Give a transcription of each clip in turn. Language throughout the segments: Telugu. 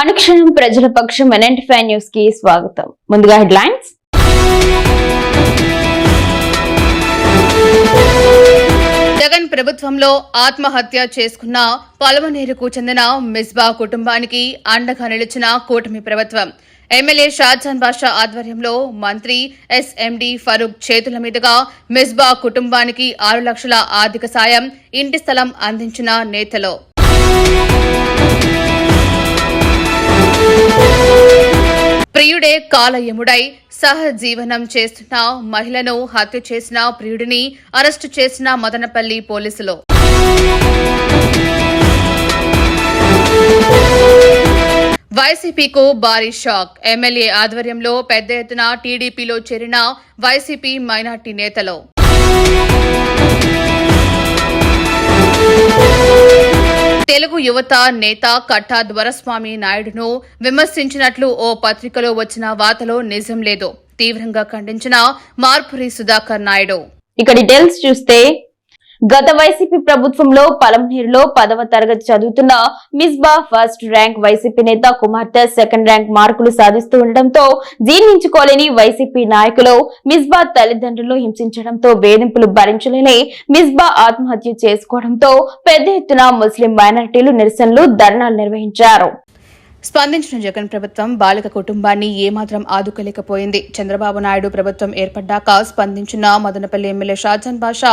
అనుక్షణం ప్రజల పక్షం ఎన్ఎంటి న్యూస్కి స్వాగతం. ముందుగా హెడ్లైన్స్. జగన్ ప్రభుత్వంలో ఆత్మహత్య చేసుకున్న పలమనేరుకు చెందిన మిస్బా కుటుంబానికి అండగా నిలిచిన కూటమి ప్రభుత్వం. ఎమ్మెల్యే షాజాన్ బాషా ఆధ్వర్యంలో మంత్రి ఎస్ఎండి ఫరూక్ చేతుల మీదుగా మిస్బా కుటుంబానికి ఆరు లక్షల ఆర్థిక సాయం ఇంటి స్థలం అందించిన నేతలు. ప్రియుడే కాలయముడై సహజీవనం చేస్తున్న మహిళను హత్య చేసిన ప్రియుడిని అరెస్టు చేసిన మదనపల్లి పోలీసులు. వైసీపీకు భారీ షాక్. ఎమ్మెల్యే ఆధ్వర్యంలో పెద్ద ఎత్తున టీడీపీలో చేరిన వైసీపీ మైనార్టీ నేతలు. తెలుగు యువత నేత కట్టా ధ్వరస్వామి నాయుడును విమర్శించినట్లు ఓ పత్రికలో వచ్చిన వార్తలో నిజం లేదు. తీవ్రంగా ఖండించిన మార్పురి సుధాకర్ నాయుడు. ఇక డీటెయిల్స్ చూస్తే గత వైసీపీ ప్రభుత్వంలో పలంనేరులో పదవ తరగతి చదువుతున్న మిస్బా ఫస్ట్ ర్యాంక్ వైసీపీ నేత కుమార్తె సెకండ్ ర్యాంక్ మార్కులు సాధిస్తూ ఉండటంతో జీర్ణించుకోలేని వైసీపీ నాయకులు మిస్బా తల్లిదండ్రులు హింసించడంతో వేధింపులు భరించలేని మిస్బా ఆత్మహత్య చేసుకోవడంతో పెద్ద ఎత్తున ముస్లిం మైనారిటీలు నిరసనలు ధర్నాలు నిర్వహించారు. స్పందించిన జగన్ ప్రభుత్వం బాలిక కుటుంబాన్ని ఏమాత్రం ఆదుకోలేకపోయింది. చంద్రబాబు నాయుడు ప్రభుత్వం ఏర్పడ్డాక స్పందించిన మదనపల్లి ఎమ్మెల్యే షాజాన్ బాషా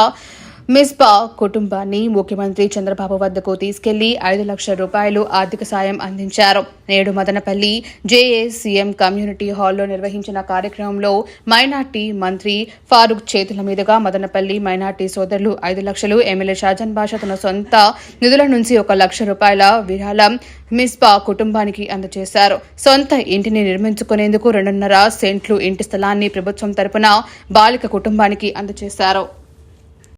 మిస్బా కుటుంబాన్ని ముఖ్యమంత్రి చంద్రబాబు వద్దకు తీసుకెళ్ళి ఐదు లక్షల రూపాయలు ఆర్థిక సాయం అందించారు. నేడు మదనపల్లి జేఏసీఎం కమ్యూనిటీ హాల్లో నిర్వహించిన కార్యక్రమంలో మైనార్టీ మంత్రి ఫారూక్ చేతుల మీదుగా మదనపల్లి మైనార్టీ సోదరులు ఐదు లక్షలు ఎమ్మెల్యే షాజన్ బాషా తన సొంత నిధుల నుంచి ఒక లక్ష రూపాయల విరాళం మిస్బా కుటుంబానికి అందజేశారు. సొంత ఇంటిని నిర్మించుకునేందుకు రెండున్నర సెంట్లు ఇంటి స్థలాన్ని ప్రభుత్వం తరపున బాలిక కుటుంబానికి అందజేశారు.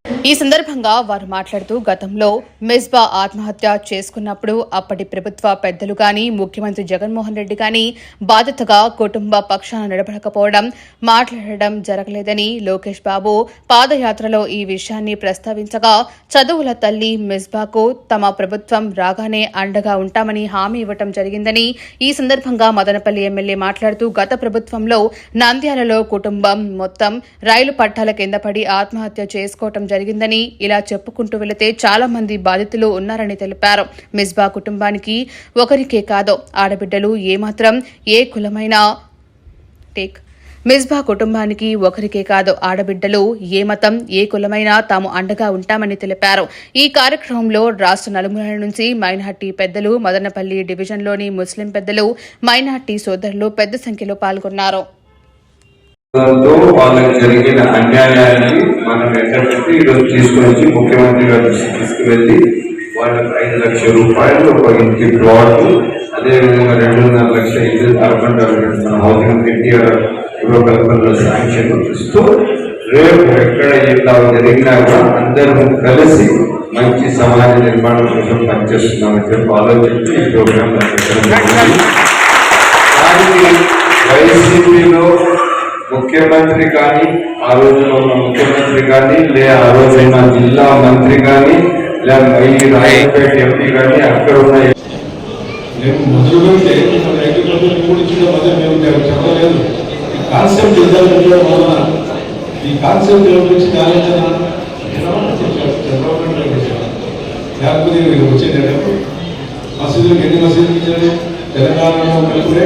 ఈ సందర్భంగా వారు మాట్లాడుతూ గతంలో మిస్బా ఆత్మహత్య చేసుకున్నప్పుడు అప్పటి ప్రభుత్వ పెద్దలు గాని ముఖ్యమంత్రి జగన్మోహన్ రెడ్డి గాని బాధ్యతగా కుటుంబ పక్షాన నిలబడకపోవడం మాట్లాడడం జరగలేదని లోకేష్ బాబు పాదయాత్రలో ఈ విషయాన్ని ప్రస్తావించగా చదువుల తల్లి మిస్బాకు తమ ప్రభుత్వం రాగానే అండగా ఉంటామని హామీ ఇవ్వటం జరిగిందని ఈ సందర్భంగా మదనపల్లి ఎమ్మెల్యే మాట్లాడుతూ గత ప్రభుత్వంలో నంద్యాలలో కుటుంబం మొత్తం రైలు పట్టాల కింద పడి ఆత్మహత్య చేసుకోవటం జరిగిందని ఇలా చెప్పుకుంటూ వెళితే చాలా మంది బాధితులు ఉన్నారని తెలిపారు. మిస్బా కుటుంబానికి ఒకరికే కాదు ఆడబిడ్డలు ఏమాత్రం ఏ కులమైన టేక్. మిస్బా కుటుంబానికి ఒకరికే కాదు ఆడబిడ్డలు ఏ మతం ఏ కులమైనా తాము అండగా ఉంటామని తెలిపారు. ఈ కార్యక్రమంలో రాష్ట్ర నలుమూలల నుంచి మైనార్టీ పెద్దలు మదనపల్లి డివిజన్లోని ముస్లిం పెద్దలు మైనార్టీ సోదరులు పెద్ద సంఖ్యలో పాల్గొన్నారు. తో వాళ్ళకి జరిగిన అన్యాయాన్ని మనం వెంటబెట్టి ఈరోజు తీసుకుని వచ్చి ముఖ్యమంత్రి గారి తీసుకువెళ్ళి వాళ్ళకి ఐదు లక్షల రూపాయలు ఒక ఇంటి ప్లాట్ అదేవిధంగా రెండున్నర లక్షల ఇల్లు అర్బన్ డెవలప్మెంట్ హౌసింగ్ ఎన్టీఆర్ రూపకల్పనలో శాంక్షన్ ఇస్తూ రేపు ఎక్కడ ఇలా జరిగినా కూడా అందరం కలిసి మంచి సమాజ నిర్మాణం కోసం పనిచేస్తున్నామని చెప్పి ఆలోచించి ఈ ప్రోగ్రామ్ దానికి వైసీపీలో ముఖ్యమంత్రి కానీ ఆ రోజున ఉన్న ముఖ్యమంత్రి కానీ లే ఆ రోజున జిల్లా మంత్రి కానీ లేదా ఈ రాయపేట ఎంపీ కానీ అక్కడ ఉన్న నేను మొదలు పెడితే మన ఐటీ కంపెనీ కూడా ఇచ్చిన మధ్య మేము నేను చెప్పలేదు. ఈ కాన్సెప్ట్ ఇద్దరు వలన ఈ కాన్సెప్ట్ ఎవరి నుంచి ఆలోచన లేకపోతే మీరు వచ్చేది మసీదులకు ఎన్ని మసీదులు ఇచ్చారు? తెలంగాణలో కలిపే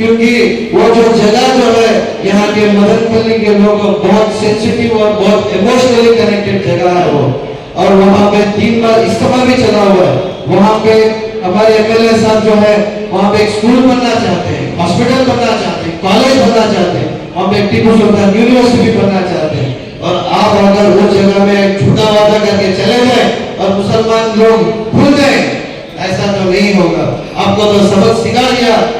کیونکہ وہ جو جگہ جو ہے یہاں کے مدد کرنے کے لوگ بہت سینسیٹیو اور بہت ایموشنلی کنیکٹڈ جگہ ہے وہ۔ اور وہاں پہ تین بار اجتماع بھی چلا ہوا ہے۔ وہاں پہ ہمارے ایم ایل اے صاحب جو ہے، وہاں پہ ایک اسکول بننا چاہتے ہیں ہاسپٹل بننا چاہتے ہیں کالج بننا چاہتے ہیں، وہاں پہ ٹیپو سلطان یونیورسٹی بننا چاہتے ہیں۔ اور آپ اگر وہ جگہ میں ایک چھوٹا وعدہ کر کے چلے گئے اور مسلمان لوگ کھل گئے، ایسا تو نہیں ہوگا۔ آپ کو تو سبق سکھا دیا۔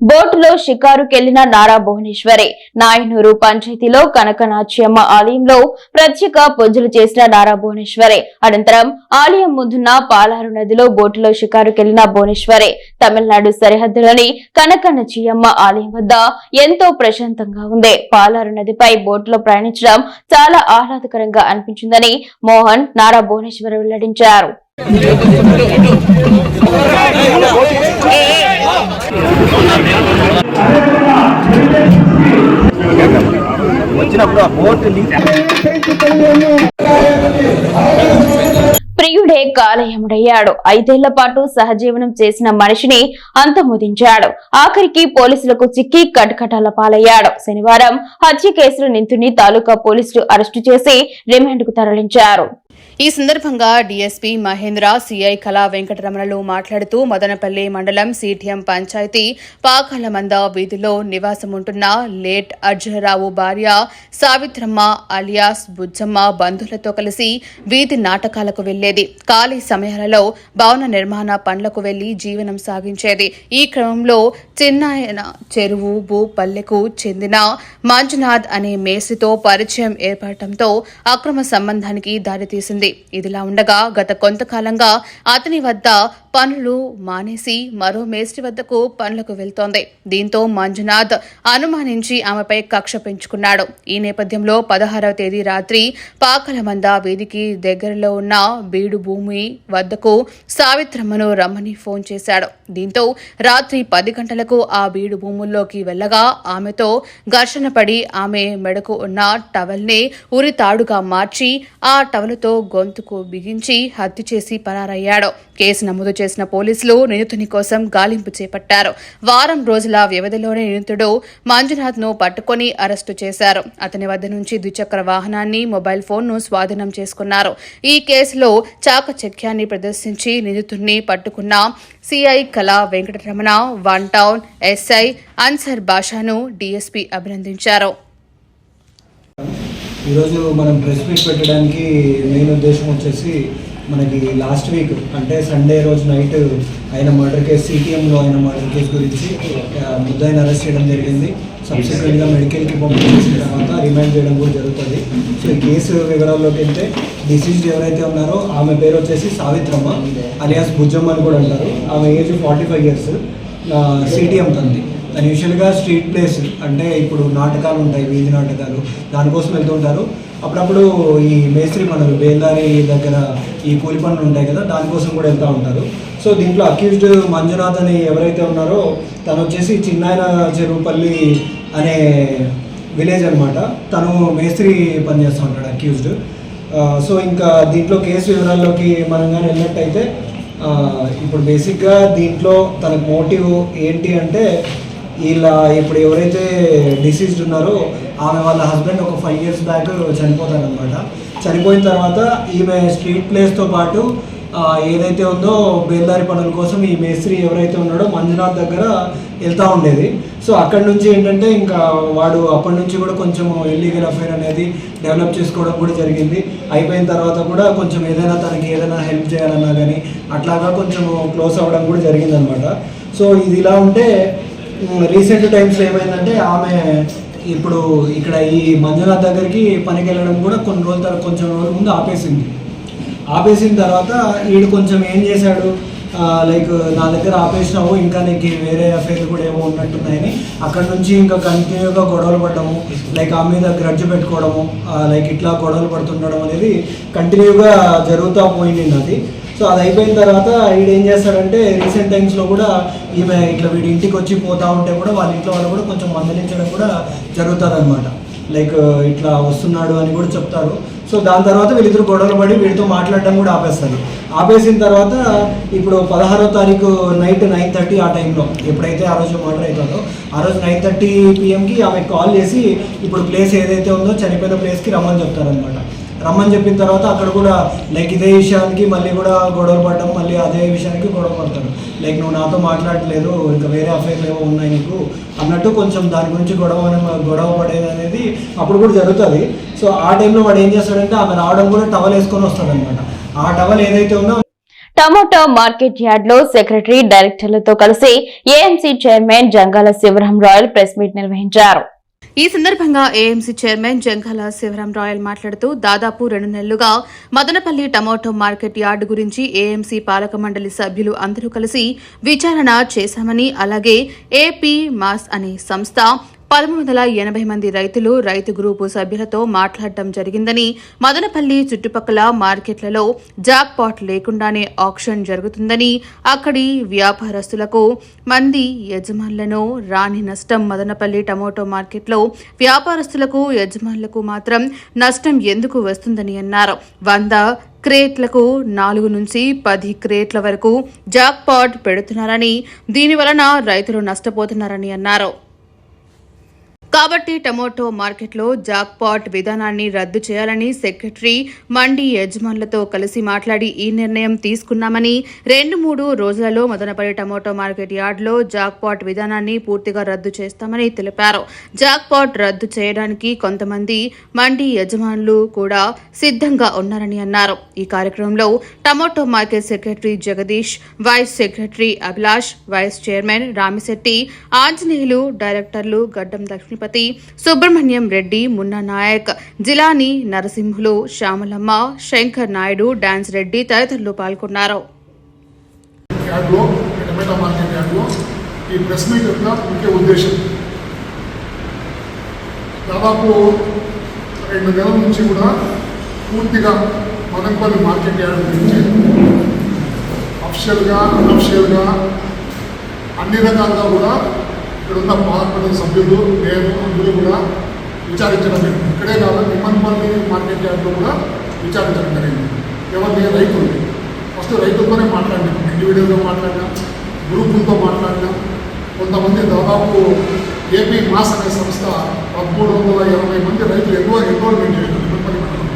బోటులో షికారుకెళ్ళిన నారా భువనేశ్వరి నాయనూరు పంచాయతీలో కనకనాచ్యమ్మ ఆలయంలో ప్రత్యేక పూజలు చేసిన నారా భువనేశ్వరి. అనంతరం ఆలయం ముందున్న పాలారు నదిలో బోటులో షికారుకెళ్ళిన భువనేశ్వరి. తమిళనాడు సరిహద్దులోని కనకనచియమ్మ ఆలయం వద్ద ఎంతో ప్రశాంతంగా ఉంది. పాలారు నదిపై బోటులో ప్రయాణించడం చాలా ఆహ్లాదకరంగా అనిపించిందని మోహన్ నారా భువనేశ్వరి వెల్లడించారు. వచ్చినప్పుడు ఆ బోట్ ప్రియుడే కాలయముడయ్యాడు. ఐదేళ్ళ పాటు సహజీవనం చేసిన మనిషిని అంతమొదించాడు. ఆఖరికి పోలీసులకు చిక్కి కటకటాల పాలయ్యాడు. శనివారం హత్య కేసులో నిందితుని తాలూకా పోలీసులు అరెస్టు చేసి రిమాండ్కు తరలించారు. ఈ సందర్భంగా డీఎస్పీ మహేంద్ర సిఐ కళా వెంకటరమణలు మాట్లాడుతూ మదనపల్లి మండలం సిటిఎం పంచాయతీ పాకాలమంద వీధిలో నివాసం ఉంటున్న లేట్ అర్జునరావు భార్య సావిత్రమ్మ అలియాస్ బుజ్జమ్మ బంధువులతో కలిసి వీధి నాటకాలకు ఉండేది. ఖాళీ సమయాలలో భవన నిర్మాణ పనులకు వెళ్ళి జీవనం సాగించేది. ఈ క్రమంలో చిన్నాయన చెరువు భూపల్లెకు చెందిన మంజునాథ్ అనే మేస్త్రితో పరిచయం ఏర్పడటంతో అక్రమ సంబంధానికి దారితీసింది. ఇదిలా ఉండగా గత కొంతకాలంగా అతని వద్ద పనులు మానేసి మరో మేస్త్రి వద్దకు పనులకు వెళ్తోంది. దీంతో మంజునాథ్ అనుమానించి ఆమెపై కక్ష పెంచుకున్నాడు. ఈ నేపథ్యంలో పదహారవ తేదీ రాత్రి పాకలమంద వీధికి దగ్గరలో ఉన్న బీడు భూమి వద్దకు సావిత్రమ్మను రమ్మని ఫోన్ చేశాడు. దీంతో రాత్రి పది గంటలకు ఆ బీడు భూముల్లోకి వెళ్ళగా ఆమెతో ఘర్షణ పడి ఆమె మెడకు ఉన్న టవల్ని ఉరి తాడుగా మార్చి ఆ టవలుతో గొంతుకు బిగించి హత్య చేసి పరారయ్యాడు. కేసు నమోదు చేసిన పోలీసులు నిందితుని కోసం గాలింపు చేపట్టారు. వారం రోజుల వ్యవధిలోనే నిందితుడు మంజునాథ్ను పట్టుకొని అరెస్టు చేశారు. అతని వద్ద నుంచి ద్విచక్ర వాహనాన్ని మొబైల్ ఫోన్ను స్వాధీనం చేసుకున్నారు. ఈ కేసులో చాకచక్యాన్ని ప్రదర్శించి నిందితుడిని పట్టుకున్న CI Kala Venkataramana one town SI Ansar బాషాను డీఎస్పీ అభినందించారు. ఈరోజు మనం ప్రెస్ మీట్ పెట్టడానికి మెయిన్ ఉద్దేశం వచ్చేసి మనకి లాస్ట్ వీక్ అంటే సండే రోజు నైట్ ఆయన మర్డర్ కేసు సిటీఎంలో ఆయన మర్డర్ కేసు గురించి ముద్దాయిని అరెస్ట్ చేయడం జరిగింది. సబ్సిక్వెంట్గా మెడికల్కి పంపించిన తర్వాత రిమైండ్ చేయడం కూడా జరుగుతుంది. సో ఈ కేసు వివరాల్లోకి వెళ్తే డిసీజ్డ్ ఎవరైతే ఉన్నారో ఆమె పేరు వచ్చేసి సావిత్రమ్మ అలియాస్ బుజ్జమ్మ అని కూడా అంటారు. ఆమె age forty five years CTM తంది. తను యూజువల్గా స్ట్రీట్ ప్లేస్ అంటే ఇప్పుడు నాటకాలు ఉంటాయి వీధి నాటకాలు దానికోసం వెళ్తుంటారు. అప్పుడప్పుడు ఈ మేస్త్రి పనులు బేల్దారి దగ్గర ఈ కూలి పనులు ఉంటాయి కదా దానికోసం కూడా వెళ్తూ ఉంటారు. సో దీంట్లో అక్యూజ్డ్ మంజునాథ్ అని ఎవరైతే ఉన్నారో తను వచ్చేసి చిన్నాయన చెరువుపల్లి అనే విలేజ్ అనమాట తను మేస్త్రి పనిచేస్తూ ఉంటాడు అక్యూజ్డ్ సో ఇంకా దీంట్లో కేసు వివరాల్లోకి మనం కానీ వెళ్ళినట్టయితే ఇప్పుడు బేసిక్గా దీంట్లో తనకు మోటివ్ ఏంటి అంటే వీళ్ళ ఇప్పుడు ఎవరైతే డిసీజ్డ్ ఉన్నారో ఆమె వాళ్ళ హస్బెండ్ ఒక ఫైవ్ ఇయర్స్ బ్యాక్ చనిపోతారనమాట చనిపోయిన తర్వాత ఈమె స్ట్రీట్ ప్లేస్తో పాటు ఏదైతే ఉందో బేల్దారి పనుల కోసం ఈ మేస్త్రి ఎవరైతే ఉన్నాడో మంజునాథ్ దగ్గర వెళ్తూ ఉండేది. సో అక్కడి నుంచి ఏంటంటే ఇంకా వాడు అప్పటి నుంచి కూడా కొంచెం ఇల్లీగల్ అఫైర్ అనేది డెవలప్ చేసుకోవడం కూడా జరిగింది. అయిపోయిన తర్వాత కూడా కొంచెం ఏదైనా తనకి ఏదైనా హెల్ప్ చేయాలన్నా కానీ అట్లాగా కొంచెం క్లోజ్ అవ్వడం కూడా జరిగిందనమాట సో ఇది ఇలా ఉంటే రీసెంట్ టైమ్స్లో ఏమైందంటే ఆమె ఇప్పుడు ఇక్కడ ఈ మంజునాథ్ దగ్గరికి పనికి వెళ్ళడం కూడా కొన్ని రోజుల తర్వాత కొంచెం రోజుల ముందు ఆపేసింది. ఆపేసిన తర్వాత వీడు కొంచెం ఏం చేశాడు? లైక్ నా దగ్గర ఆపేసినావు ఇంకా నీకు వేరే అఫైర్లు కూడా ఏమో ఉన్నట్టున్నాయని అక్కడ నుంచి ఇంకా కంటిన్యూగా గొడవలు పడడము లైక్ ఆ మీద గ్రడ్జ్ పెట్టుకోవడము లైక్ ఇట్లా గొడవలు పడుతుండడం అనేది కంటిన్యూగా జరుగుతూ పోయింది అది సో అది అయిపోయిన తర్వాత వీడు ఏం చేస్తాడంటే రీసెంట్ టైమ్స్లో కూడా ఈమె ఇట్లా వీడి ఇంటికి వచ్చి పోతూ ఉంటే కూడా వాళ్ళ ఇంట్లో వాళ్ళు కూడా కొంచెం మందలించడం కూడా జరుగుతుంది అనమాట లైక్ ఇట్లా వస్తున్నాడు అని కూడా చెప్తారు. సో దాని తర్వాత వీళ్ళిద్దరు గొడవలు పడి వీడితో మాట్లాడడం కూడా ఆపేస్తారు. ఆపేసిన తర్వాత ఇప్పుడు పదహారో తారీఖు నైట్ నైన్ థర్టీ ఆ టైంలో ఎప్పుడైతే ఆ రోజు మర్డర్ అవుతుందో ఆ రోజు నైన్ థర్టీ పిఎంకి ఆమె కాల్ చేసి ఇప్పుడు ప్లేస్ ఏదైతే ఉందో చనిపోయిన ప్లేస్కి రమ్మని చెప్తారనమాట రమ్మని చెప్పిన తర్వాత అక్కడ కూడా లైక్ ఇదే విషయానికి మళ్ళీ కూడా గొడవ పడడం మళ్ళీ అదే విషయానికి గొడవ పడతాడు లైక్ నువ్వు నాతో మాట్లాడలేదు ఇంకా వేరే అఫైర్లు ఏవో ఉన్నాయి నీకు అన్నట్టు కొంచెం దాని గురించి గొడవ గొడవ పడేది అనేది అప్పుడు కూడా జరుగుతుంది. సో ఆ టైంలో వాడు ఏం చేస్తాడంటే ఆమె రావడం కూడా టవల్ వేసుకొని వస్తాడు అనమాట ఆ టవల్ ఏదైతే ఉందో టమాటో మార్కెట్ యార్డ్లో సెక్రటరీ డైరెక్టర్లతో కలిసి AMC chairman Jangala Sivaram Royal press meet నిర్వహించారు. ఈ సందర్భంగా ఏఎంసీ చైర్మన్ జంఘాల శివరాం రాయల్ మాట్లాడుతూ దాదాపు రెండు నెలలుగా మదనపల్లి టమాటో మార్కెట్ యార్డు గురించి ఏఎంసీ పాలక మండలి సభ్యులు అందరూ కలిసి విచారణ చేశామని అలాగే ఏపీ మాస్ అనే సంస్థ పదమూడు వందల ఎనభై మంది రైతులు రైతు గ్రూపు సభ్యులతో మాట్లాడటం జరిగిందని మదనపల్లి చుట్టుపక్కల మార్కెట్లలో జాక్ పాట్ లేకుండానే ఆక్షన్ జరుగుతుందని అక్కడి వ్యాపారస్తులకు మంది యజమానులను రాని నష్టం మదనపల్లి టమోటో మార్కెట్లో వ్యాపారస్తులకు యజమానులకు మాత్రం నష్టం ఎందుకు వస్తుందని అన్నారు. వంద క్రేట్లకు నాలుగు నుంచి పది క్రేట్ల వరకు జాక్ పాట్ పెడుతున్నారని దీని వలన రైతులు నష్టపోతున్నారని అన్నారు. కాబట్టి టమోటో మార్కెట్లో జాక్ పాట్ విధానాన్ని రద్దు చేయాలని సెక్రటరీ మండి యజమానులతో కలిసి మాట్లాడి ఈ నిర్ణయం తీసుకున్నామని రెండు మూడు రోజులలో మదనపల్లి టమోటో మార్కెట్ యార్డ్లో జాక్ పాట్ విధానాన్ని పూర్తిగా రద్దు చేస్తామని తెలిపారు. జాక్ పాట్ రద్దు చేయడానికి కొంతమంది మండి యజమానులు కూడా సిద్ధంగా ఉన్నారని అన్నారు. ఈ కార్యక్రమంలో tomato market secretary Jagadish vice secretary Abhilash vice chairman Ramisetti Anjaneyulu డైరెక్టర్లు గడ్డం లక్ష్మీపతి సుబ్రహ్మణ్యం రెడ్డి మున్నా నాయక్ జిలాని నరసింహులు శ్యామలమ్మ శంకర్ నాయుడు డాన్స్ రెడ్డి తదితరులు పాల్గొన్నారు. ఈ ప్రెస్ మీట్ యొక్క ముఖ్య ఉద్దేశం. దాదాపు రెండు నెలల నుంచి కూడా పూర్తిగా మదనపల్లి మార్కెట్ యార్డ్ గురించి అఫిషియల్గా అన్అఫిషియల్గా అన్ని రకాలుగా కూడా ఇక్కడ ఉన్న పార్లమెంట్ సభ్యులు నేను అందరూ కూడా విచారించడం జరిగింది. ఇక్కడే కాదు నిమ్మన్పల్లి మార్కెట్ యార్డ్లో కూడా విచారించడం జరిగింది. ఎవరిని రైతులు? ఫస్ట్ రైతులతోనే మాట్లాడినాం ఇండివిజువల్గా మాట్లాడినాం గ్రూపులతో మాట్లాడినాం. కొంతమంది దాదాపు ఏపీ మాస్ అనే సంస్థ పదమూడు వందల ఇరవై మంది రైతులు ఎన్నో ఎన్రోల్మెంట్ చేశారు మదనపల్లి మండలం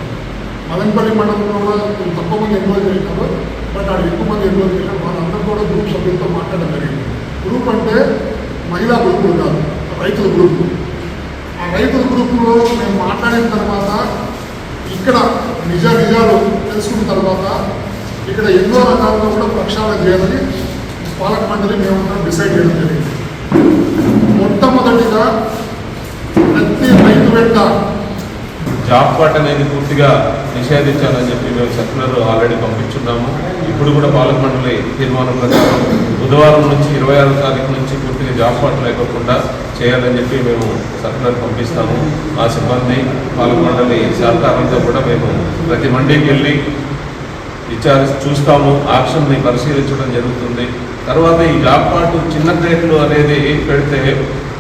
మదనపల్లి మండలంలో కూడా తక్కువ మంది ఎన్రోల్ చేశారు బట్ ఆడ ఎక్కువ మంది ఎన్రోల్ చేశారు వాళ్ళందరూ కూడా గ్రూప్ సభ్యులతో మాట్లాడడం జరిగింది. గ్రూప్ అంటే మహిళా గ్రూప్ కాదు రైతుల గ్రూప్. ఆ రైతుల గ్రూపులో మేము మాట్లాడిన తర్వాత ఇక్కడ నిజ నిజాలు తెలుసుకున్న తర్వాత ఇక్కడ ఎన్నో రకాలుగా కూడా ప్రక్షాళన చేయాలని పాలక మండలి మేము డిసైడ్ చేయడం జరిగింది. మొట్టమొదటిగా ప్రతి రైతు వెంట జాబ్ పార్ట్ అనేది పూర్తిగా నిషేధించాలని చెప్పి మేము సర్కులర్ ఆల్రెడీ పంపించున్నాము. ఇప్పుడు కూడా పాలక మండలి తీర్మానం ప్రకారం బుధవారం నుంచి ఇరవై ఆరో తారీఖు నుంచి పూర్తిగా జాబ్ పాట్ లేకోకుండా చేయాలని చెప్పి మేము సర్కులర్ పంపిస్తాము. ఆ సిబ్బంది పాలక మండలి సహకారంతో కూడా మేము ప్రతి మండీకి వెళ్ళి విచారి చూస్తాము. ఆక్షన్ని పరిశీలించడం జరుగుతుంది. తర్వాత ఈ జాబ్ కార్డు చిన్న క్రేట్లు అనేది పెడితే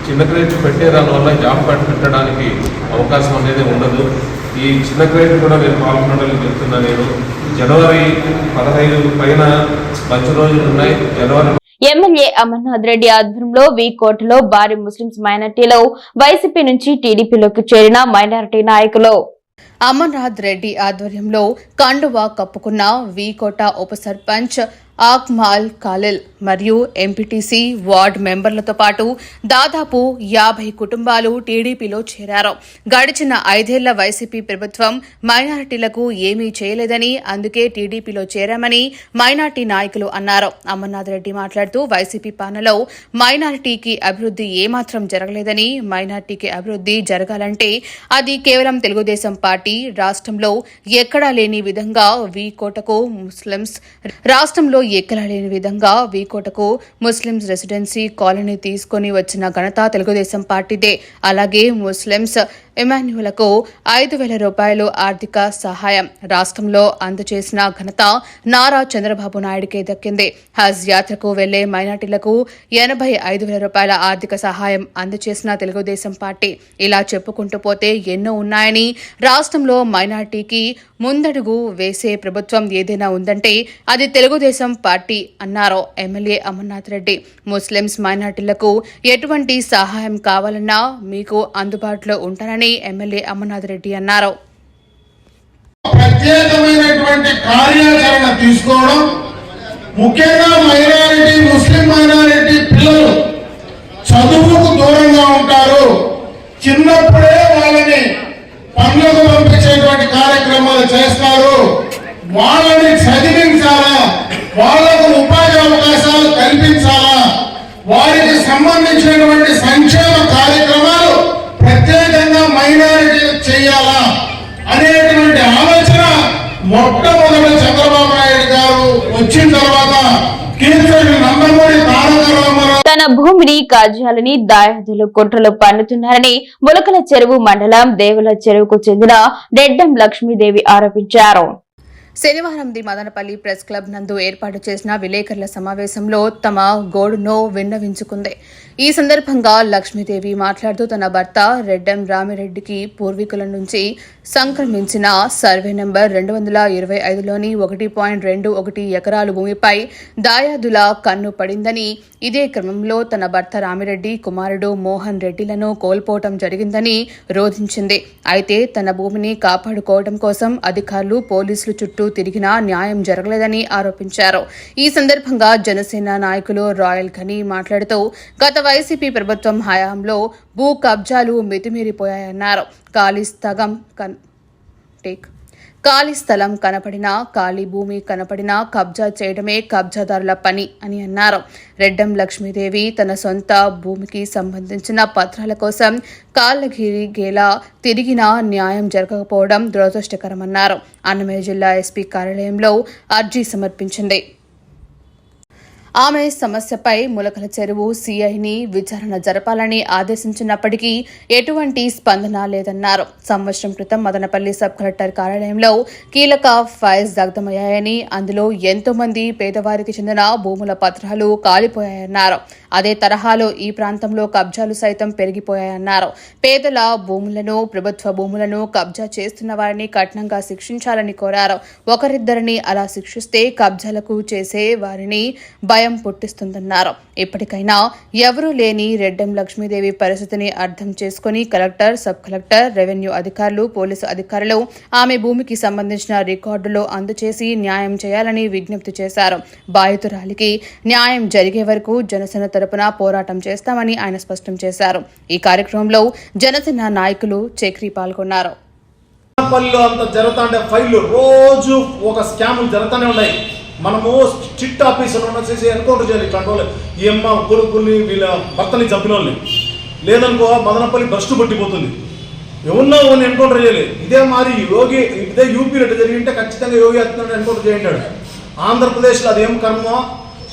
చిన్న క్రేట్లు పెట్టే దానివల్ల జాబ్ కార్డు పెట్టడానికి అవకాశం అనేది ఉండదు. ఈ చిన్న క్రేట్లు కూడా నేను పాల్గొనడానికి చెప్తున్నా నేను. జనవరి పదహైదు పైన మంచి రోజులు ఉన్నాయి. జనవరి ఎమ్మెల్యే అమర్నాథ్ రెడ్డి ఆధ్వర్యంలో వి కోటలో భారీ ముస్లింస్ మైనార్టీలో వైసీపీ నుంచి టీడీపీలోకి చేరిన మైనారిటీ నాయకులు. అమర్నాథ్ రెడ్డి ఆధ్వర్యంలో కండువా కప్పుకున్న వీకోట ఉప సర్పంచ్ ఆక్మాల్ కాలెల్ మరియు ఎంపీటీసీ వార్డ్ మెంబర్లతో పాటు దాదాపు యాభై కుటుంబాలు టీడీపీలో చేరారు. గడిచిన ఐదేళ్ళ వైసీపీ ప్రభుత్వం మైనారిటీలకు ఏమీ చేయలేదని అందుకే టీడీపీలో చేరామని మైనార్టీ నాయకులు అన్నారు. అమర్నాథ్ రెడ్డి మాట్లాడుతూ వైసీపీ పాలనలో మైనారిటీకి అభివృద్ధి ఏమాత్రం జరగలేదని మైనార్టీకి అభివృద్ధి జరగాలంటే అది కేవలం తెలుగుదేశం పార్టీ రాష్ట్రంలో ఎక్కడా లేని విధంగా వీకోటకు ముస్లింస్ రాష్ట్రంలో ఎక్కడా లేని విధంగా వీకోటకు ముస్లిమ్స్ రెసిడెన్సీ కాలనీ తీసుకొని వచ్చిన ఘనత తెలుగుదేశం పార్టీదే. అలాగే ముస్లిమ్స్ ఎమాన్యులకు ఐదు వేల రూపాయలు ఆర్థిక సహాయం. రాష్ట్రంలో అందజేసిన ఘనత నారా చంద్రబాబు నాయుడుకే దక్కింది. హజ్ యాత్రకు వెళ్ళే మైనార్టీలకు ఎనభై ఐదు వేల రూపాయల ఆర్థిక సహాయం అందజేసిన తెలుగుదేశం పార్టీ. ఇలా చెప్పుకుంటూ పోతే ఎన్నో ఉన్నాయని రాష్ట్రంలో మైనార్టీకి ముందడుగు వేసే ప్రభుత్వం ఏదైనా ఉందంటే అది తెలుగుదేశం పార్టీ అన్నారు ఎమ్మెల్యే అమర్నాథ్ రెడ్డి. ముస్లిమ్స్ మైనార్టీలకు ఎటువంటి సహాయం కావాలన్నా మీకు అందుబాటులో ఉంటానని ఎమ్మెల్యే అమర్నాథ్ రెడ్డి అన్నారు. ప్రత్యేకమైనటువంటి కార్యాచరణ తీసుకోవడం ముఖ్యంగా మైనారిటీ ముస్లిం మైనారిటీ పిల్లలు చదువుకు దూరంగా ఉంటారు. చిన్నప్పుడే వాళ్ళని పనులకు పంపించేటువంటి కార్యక్రమాలు చేస్తారు. వాళ్ళని చదివించాలా వాళ్ళకు ఉపాధి అవకాశాలు కల్పించాలా వారికి సంబంధించినటువంటి సంక్షేమ కార్యక్రమాలు ప్రత్యేకంగా మైనారిటీలకు చేయాలా అనేటువంటి ఆలోచన మొట్టమొదటి చంద్రబాబు నాయుడు గారు వచ్చిన తర్వాత కీర్తి నందమూరి తారక రామారావు తన భూమిని కాజాలని దాయాదులు కుట్రలు పన్నుతున్నారని ములకల చెరువు మండలం దేవుల చెరువుకు చెందిన డెడ్డం లక్ష్మీదేవి ఆరోపించారు. శనివారం ది మదనపల్లి ప్రెస్ క్లబ్ నందు ఏర్పాటు చేసిన విలేకరుల సమావేశంలో తమ గోడును విన్నవించుకుంది. ఈ సందర్భంగా లక్ష్మీదేవి మాట్లాడుతూ తన భర్త రెడ్డం రామిరెడ్డికి పూర్వీకుల నుంచి సంక్రమించిన సర్వే నెంబర్ రెండు వందల ఇరవై ఐదులోని ఒకటి పాయింట్ రెండు ఒకటి ఎకరాలు భూమిపై దాయాదుల కన్ను పడిందని ఇదే క్రమంలో తన భర్త రామిరెడ్డి కుమారుడు మోహన్ రెడ్డిలను కోల్పోవటం జరిగిందని రోధించింది. అయితే తన భూమిని కాపాడుకోవడం కోసం అధికారులు పోలీసులు చుట్టూ తిరిగినా న్యాయం జరగలేదని ఆరోపించారు. ఈ సందర్భంగా జనసేన నాయకులు రాయల్ ఘనీ మాట్లాడుతూ గత వైసీపీ ప్రభుత్వం హయాంలో భూ కబ్జాలు మితిమీరిపోయాయన్నారు. ఖాళీ స్థగం కన్ టేక్. ఖాళీ స్థలం కనపడినా ఖాళీ భూమి కనపడినా కబ్జా చేయడమే కబ్జాదారుల పని అని అన్నారు. రెడ్డం లక్ష్మీదేవి తన సొంత భూమికి సంబంధించిన పత్రాల కోసం కాళ్ళగిరి గేలా తిరిగినా న్యాయం జరగకపోవడం దురదృష్టకరమన్నారు. అన్నమయ్య జిల్లా ఎస్పీ కార్యాలయంలో అర్జీ సమర్పించింది. ఆమె సమస్యపై ములకల చెరువు సీఐని విచారణ జరపాలని ఆదేశించినప్పటికీ ఎటువంటి స్పందన లేదన్నారు. సంవత్సరం క్రితం మదనపల్లి సబ్ కలెక్టర్ కార్యాలయంలో కీలక ఫైల్స్ దగ్ధమయ్యాయని అందులో ఎంతో మంది పేదవారికి చెందిన భూముల పత్రాలు కాలిపోయాయన్నారు. అదే తరహాలో ఈ ప్రాంతంలో కబ్జాలు సైతం పెరిగిపోయాయన్నారు. పేదల భూములను ప్రభుత్వ భూములను కబ్జా చేస్తున్న వారిని కఠినంగా శిక్షించాలని కోరారు. ఒకరిద్దరిని అలా శిక్షిస్తే కబ్జాలకు చేసే వారిని భయ పుట్టిస్తుందన్నారు. ఇప్పటికైనా ఎవరూ లేని రెడ్డం లక్ష్మీదేవి పరిస్థితిని అర్థం చేసుకుని కలెక్టర్ సబ్ కలెక్టర్ రెవెన్యూ అధికారులు పోలీసు అధికారులు ఆమె భూమికి సంబంధించిన రికార్డులు అందచేసి న్యాయం చేయాలని విజ్ఞప్తి చేశారు. బాధితురాలికి న్యాయం జరిగే వరకు జనసేన తరపున పోరాటం చేస్తామని ఆయన స్పష్టం చేశారు. ఈ కార్యక్రమంలో జనసేన నాయకులు చక్రి పాల్గొన్నారు. అంత జరుగుతుంటే ఫైళ్ళు రోజు ఒక స్కాములు జరుగుతూనే ఉన్నాయి. మనము స్ట్రిక్ట్ ఆఫీసర్ వచ్చేసి ఎన్కౌంటర్ చేయాలి ఇట్లాంటి వాళ్ళు. ఈ అమ్మ కొడుకుల్ని వీళ్ళ భర్తని చంపిన వాళ్ళని లేదనుకో మదనపల్లి భ్రష్టు పట్టిపోతుంది. ఎవరినో ఎవరిని ఎన్కౌంటర్ చేయాలి. ఇదే మరి యోగి ఇదే యూపీలో ఇట్లా జరిగింటే ఖచ్చితంగా యోగి ఆదిత్యనాథ్ ఎన్కౌంటర్ చేయంటాడు. ఆంధ్రప్రదేశ్లో అది ఏం కర్మ?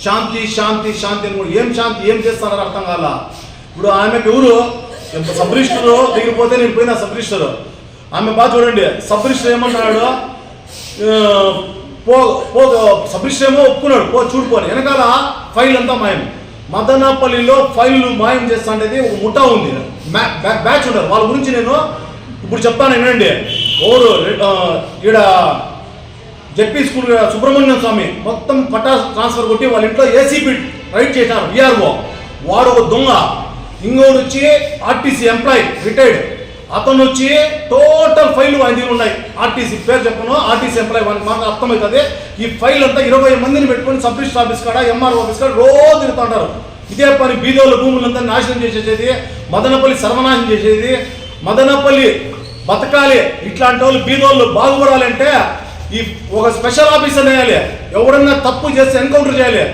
శాంతి శాంతి శాంతి అని ఏం శాంతి ఏం చేస్తారో అర్థం కాల. ఇప్పుడు ఆమెకు ఎవరు? సబ్ రిజిస్టర్ దిగిపోతే నేను పోయినా సబ్ రిజిస్టర్ ఆమె బాగా చూడండి సబ్ రిజిస్టర్ ఏమన్నాడు పో పో సబ్ ఒప్పుకున్నాడు. పో చూడుకోని వెనకాల ఫైల్ అంతా మాయం. మదనపల్లిలో ఫైల్ మాయం చేస్తా అనేది ఒక ముఠా ఉంది. బ్యా- బ్యాచ్ ఉంటారు వాళ్ళ గురించి నేను ఇప్పుడు చెప్తాను వినండి. ఓరు ఈడ జెడ్పీ స్కూల్ సుబ్రహ్మణ్యం స్వామి మొత్తం పటా ట్రాన్స్ఫర్ కొట్టి వాళ్ళ ఇంట్లో ఏసీపీ రైట్ చేశారు. విఆర్ఓ వాడు ఒక దొంగ. ఇంకోడు వచ్చి ఆర్టీసీ ఎంప్లాయీ రిటైర్డ్ అతను వచ్చి టోటల్ ఫైల్ ఆయన దగ్గర ఉన్నాయి ఆర్టీసీ పేరు చెప్పను ఆర్టీసీ ఎంప్లాయ్ వానికి మాకు అర్థమవుతుంది. ఈ ఫైల్ అంతా ఇరవై మందిని పెట్టుకొని సబ్ రిజిస్టర్ ఆఫీస్ కాడ ఎంఆర్ఓ ఆఫీస్ కాడ రోజు తిరుగుతుంటారు ఇదే పని బీదోళ్ళ భూములంతా నాశనం చేసేది మదనపల్లి సర్వనాశనం చేసేది మదనపల్లి బతకాలి ఇట్లాంటి వాళ్ళు బీదోళ్ళు బాగుపడాలంటే ఈ ఒక స్పెషల్ ఆఫీసర్ వేయాలి ఎవడన్నా తప్పు చేస్తే ఎన్కౌంటర్ చేయాలి.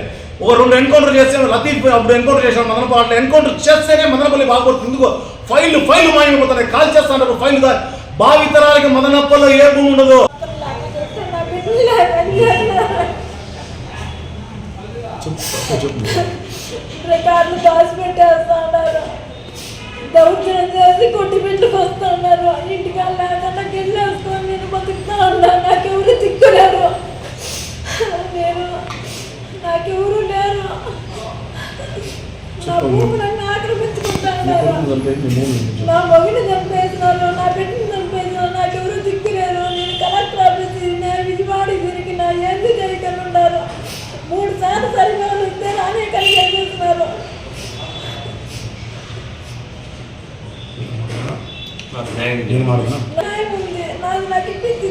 ఒక రెండు ఎన్కౌంటర్ చేస్తే లతీఫ్ అప్పుడు ఎన్కౌంటర్ చేశాడు మదనపల్లి అట్లా ఎన్కౌంటర్ చేస్తేనే మదనపల్లి బాగుపడుతుంది. ఎందుకో ఫైల్ ఫైల్ మాయమైపోతున్నాయి కాల్ చేస్తాంటారు ఫైల్ భావితరాలకి మదనపల్లిలో ఏ భూమి ఉండదు? రికార్డులు దౌర్జన్యం చేసి కొట్టి ఇంటికి నేను బతుకుతా ఉన్నాను నాకెవరు నేను నాకెవరు లేరు. నా ఉన్నారు నా మగిని చంపేసినారు నా బిడ్డని చంపేసినారు నాకెవరు దిక్కులేరు నేను కలెక్టర్ ఆఫీస్ తిరిగినా విజయవాడ తిరిగినా ఏంది చేయకుండా ఉన్నారు. మూడు సార్లు సరిగా వస్తే నానే కలిగి చేస్తున్నారు. న్యాయం ఉంది నాకు నాకు ఇప్పించి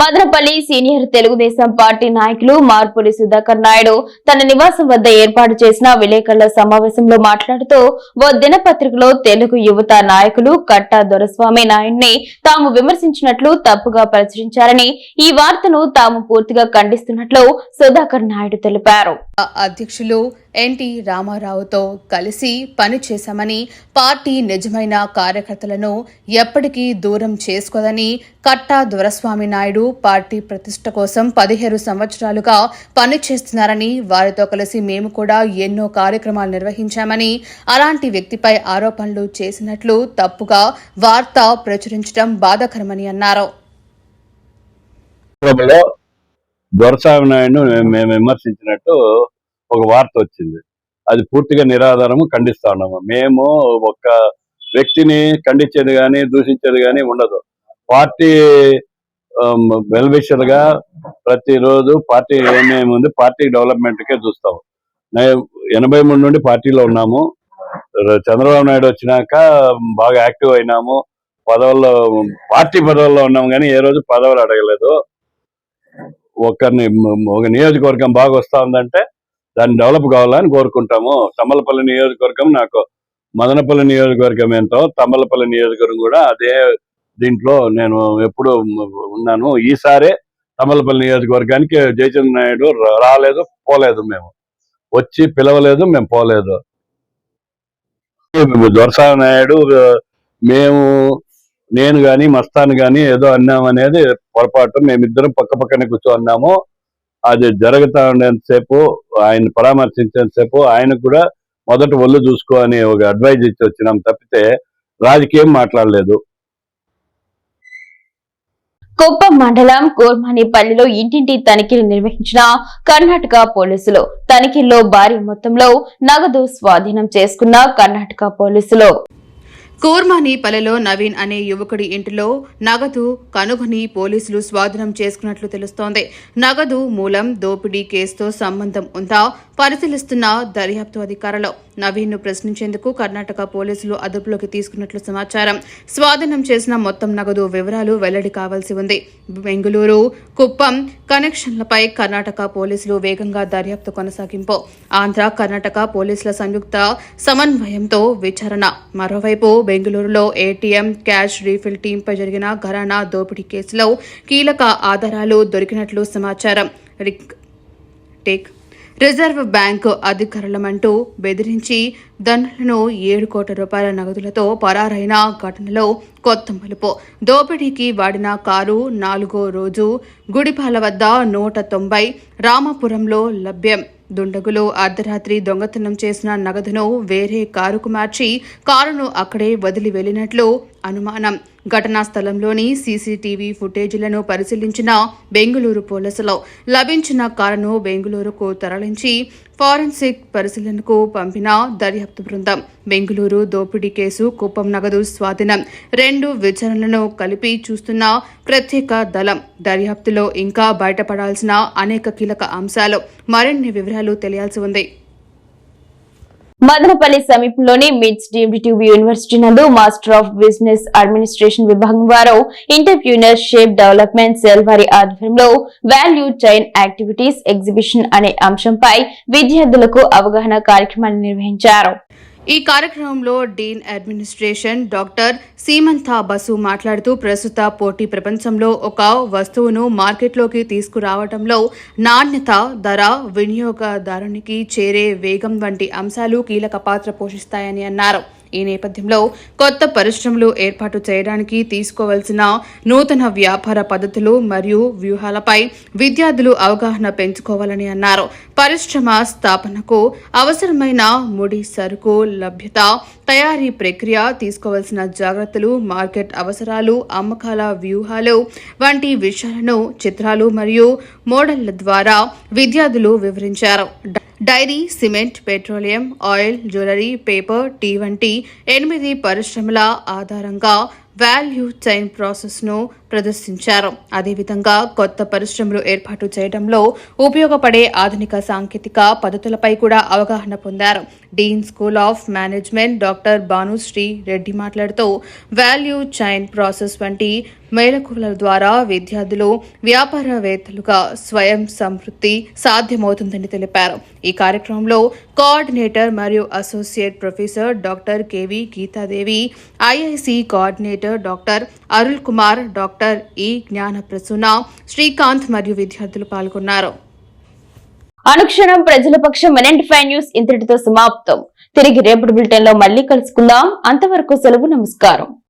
మదనపల్లి సీనియర్ తెలుగుదేశం పార్టీ నాయకులు మార్పులి సుధాకర్ నాయుడు తన నివాసం వద్ద ఏర్పాటు చేసిన విలేకరుల సమావేశంలో మాట్లాడుతూ ఓ దినపత్రికలో తెలుగు యువత నాయకులు కట్టా దొరస్వామి నాయుడిని తాము విమర్శించినట్లు తప్పుగా ప్రచురించారని ఈ వార్తను తాము పూర్తిగా ఖండిస్తున్నట్లు సుధాకర్ నాయుడు తెలిపారు. అధ్యక్షులు ఎన్టీ రామారావుతో కలిసి పనిచేశామని పార్టీ నిజమైన కార్యకర్తలను ఎప్పటికీ దూరం చేసుకోదని కట్టా దొరస్వామి నాయుడు పార్టీ ప్రతిష్ట కోసం పదిహేడు సంవత్సరాలుగా పనిచేస్తున్నారని వారితో కలిసి మేము కూడా ఎన్నో కార్యక్రమాలు నిర్వహించామని అలాంటి వ్యక్తిపై ఆరోపణలు చేసినట్లు తప్పుగా వార్త ప్రచురించడం బాధాకరమని అన్నారు. సభలో నాయుడు మేము విమర్శించినట్టు ఒక వార్త వచ్చింది. అది పూర్తిగా నిరాధారము ఖండిస్తా ఉన్నాము. మేము ఒక వ్యక్తిని ఖండించేది కానీ దూషించేది కానీ ఉండదు. పార్టీ వెల్ ప్రతిరోజు పార్టీ ఏమేమి ఉంది పార్టీ డెవలప్మెంట్ కే చూస్తాం ఎనభై మూడు నుండి పార్టీలో ఉన్నాము. చంద్రబాబు నాయుడు వచ్చినాక బాగా యాక్టివ్ అయినాము. పదవుల్లో పార్టీ పదవుల్లో ఉన్నాము కానీ ఏ రోజు పదవులు అడగలేదు. ఒకరిని ఒక నియోజకవర్గం బాగా వస్తా ఉందంటే దాన్ని డెవలప్ కావాలని కోరుకుంటాము. తమ్మలపల్లి నియోజకవర్గం నాకు మదనపల్లి నియోజకవర్గం ఏంటో తమ్మలపల్లి నియోజకవర్గం కూడా అదే దీంట్లో నేను ఎప్పుడు ఉన్నాను. ఈసారే తమ్మలపల్లి నియోజకవర్గానికి జయచంద్ర నాయుడు రాలేదు పోలేదు మేము. వచ్చి పిలవలేదు మేము పోలేదు. దొరసాని నాయుడు మేము నేను గాని మస్తాన్ గాని ఏదో అన్నామనేది పొరపాటు. మేమిద్దరం పక్క పక్కనే కూర్చోన్నాము. అది జరుగుతా ఉండేంతసేపు ఆయన పరామర్శించేంతసేపు ఆయనకు కూడా మొదట ఒళ్ళు చూసుకో అని ఒక అడ్వైజ్ ఇచ్చి వచ్చినాం తప్పితే రాజకీయం మాట్లాడలేదు. కుప్పం మండలం కోర్మానిపల్లిలో ఇంటింటి తనిఖీలు నిర్వహించిన కర్ణాటక పోలీసులు. తనిఖీల్లో భారీ మొత్తంలో నగదు స్వాధీనం చేసుకున్న కర్ణాటక పోలీసులు. కూర్మానిపల్లెలో నవీన్ అనే యువకుడి ఇంటిలో నగదు కనుగొని పోలీసులు స్వాధీనం చేసుకున్నట్లు తెలుస్తోంది. నగదు మూలం దోపిడీ కేసుతో సంబంధం ఉందా? పరిశీలిస్తున్న దర్యాప్తు అధికారులు. నవీన్ను ప్రశ్నించేందుకు కర్ణాటక పోలీసులు అదుపులోకి తీసుకున్నట్లు సమాచారం. స్వాధీనం చేసిన మొత్తం నగదు వివరాలు వెల్లడి కావాల్సి ఉంది. బెంగళూరు కుప్పం కనెక్షన్లపై కర్ణాటక పోలీసులు వేగంగా దర్యాప్తు కొనసాగింపు. ఆంధ్ర కర్ణాటక పోలీసుల సంయుక్త సమన్వయంతో విచారణ. మరోవైపు బెంగళూరులో ఏటీఎం క్యాష్ రీఫిల్ టీంపై జరిగిన ఘరానా దోపిడీ కేసులో కీలక ఆధారాలు దొరికినట్లు సమాచారం. రిక్ టేక్ రిజర్వ్ బ్యాంకు అధికారులమంటూ బెదిరించి దండలను ఏడు కోట్ల రూపాయల నగదులతో పరారైన ఘటనలో కొత్త మలుపు. దోపిడీకి వాడిన కారు నాలుగో రోజు గుడిపాల వద్ద నూట తొంభై రామపురంలో లభ్యం. దుండగులు అర్ధరాత్రి దొంగతనం చేసిన నగదును వేరే కారుకు మార్చి కారును అక్కడే వదిలి వెళ్ళినట్లు అనుమానం. ఘటనా స్థలంలోని సీసీటీవీ ఫుటేజీలను పరిశీలించిన బెంగళూరు పోలీసులు లభించిన కారును బెంగళూరుకు తరలించి ఫారెన్సిక్ పరిశీలనకు పంపిన దర్యాప్తు బృందం. బెంగళూరు దోపిడీ కేసు కుప్పం నగదు స్వాధీనం రెండు విచారణలను కలిపి చూస్తున్న ప్రత్యేక దళం. దర్యాప్తులో ఇంకా బయటపడాల్సిన అనేక కీలక అంశాలు. మరిన్ని వివరాలు తెలియాల్సి ఉంది. మదనపల్లి సమీపంలోని MITS deemed to be university నందు మాస్టర్ ఆఫ్ బిజినెస్ అడ్మినిస్ట్రేషన్ విభాగం వారు ఇంటర్ప్యూనర్షిప్ డెవలప్మెంట్ సెల్ వారి ఆధ్వర్యంలో వాల్యూ చైన్ యాక్టివిటీస్ ఎగ్జిబిషన్ అనే అంశంపై విద్యార్థులకు అవగాహన కార్యక్రమాన్ని నిర్వహించారు. ఈ కార్యక్రమంలో dean administration doctor Seemanta Basu మాట్లాడుతూ ప్రస్తుత పోటీ ప్రపంచంలో ఒక వస్తువును మార్కెట్లోకి తీసుకురావడంలో నాణ్యత ధర వినియోగదారునికి చేరే వేగం వంటి అంశాలు కీలక పాత్ర పోషిస్తాయని అన్నారు. ఈ నేపథ్యంలో కొత్త పరిశ్రమలు ఏర్పాటు చేయడానికి తీసుకోవాల్సిన నూతన వ్యాపార పద్ధతులు మరియు వ్యూహాలపై విద్యార్థులు అవగాహన పెంచుకోవాలని అన్నారు. పరిశ్రమ స్థాపనకు అవసరమైన ముడి సరుకు లభ్యత తయారీ ప్రక్రియ తీసుకోవాల్సిన జాగ్రత్తలు మార్కెట్ అవసరాలు అమ్మకాల వ్యూహాలు వంటి విషయాలను చిత్రాలు మరియు మోడళ్ళ ద్వారా విద్యార్థులు వివరించారు. Dairy cement petroleum oil jewellery paper tea వంటి ఎనిమిది పరిశ్రమల ఆధారంగా వాల్యూ చైన్ ప్రాసెస్ను ప్రదర్శించారు. అదేవిధంగా కొత్త పరిశ్రమలు ఏర్పాటు చేయడంలో ఉపయోగపడే ఆధునిక సాంకేతిక పద్ధతులపై కూడా అవగాహన పొందారు. Dean school of management doctor Bhanushree Reddy మాట్లాడుతూ వాల్యూ చైన్ ప్రాసెస్ వంటి మేళకుల ద్వారా విద్యార్థులు వ్యాపారవేత్తలుగా స్వయం సంతృప్తి సాధ్యమవుతుందని తెలిపారు. ఈ కార్యక్రమంలో కోఆర్డినేటర్ మరియు associate professor doctor KV Geethadevi IIC coordinator doctor Arul Kumar doctor E Gnana Prasuna Srikanth మరియు విద్యార్థులు పాల్గొన్నారు. అనుక్షణం ప్రజల పక్షం ఫైవ్ న్యూస్ ఇంతటితో సమాప్తం. తిరిగి రేపటి బులెటిన్లో మళ్ళీ కలుసుకుందాం. అంతవరకు సెలవు నమస్కారం.